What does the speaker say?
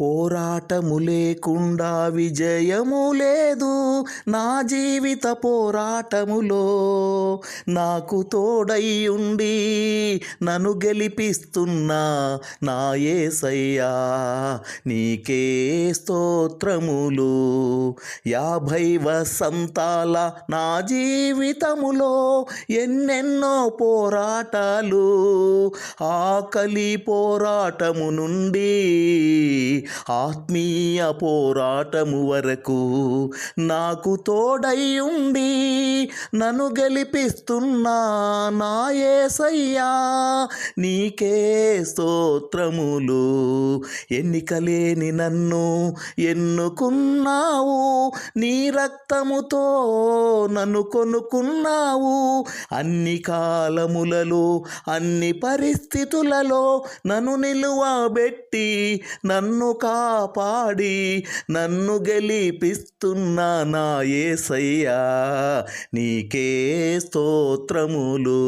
పోరాటము లేకుండా విజయము లేదు నా జీవిత పోరాటములో. నాకు తోడై ఉండి నన్ను గెలిపిస్తున్నా నా ఏసయ్యా నీకే స్తోత్రములు. యాభై వసంతాల నా జీవితములో ఎన్నెన్నో పోరాటాలు. ఆకలి పోరాటము నుండి ఆత్మీయ పోరాటము వరకు నాకు తోడై ఉండి నన్ను గెలిపిస్తున్నా నా ఏసయ్యా నీకే స్తోత్రములు. ఎన్నికలేని నన్ను ఎన్నుకున్నావు? నీ రక్తముతో నన్ను కొనుక్కున్నావు. అన్ని కాలములలో అన్ని పరిస్థితులలో నన్ను నిలువబెట్టి నన్ను కాపాడి నన్ను గెలిపిస్తున్న నా ఏసయ్యా నీకే స్తోత్రములు.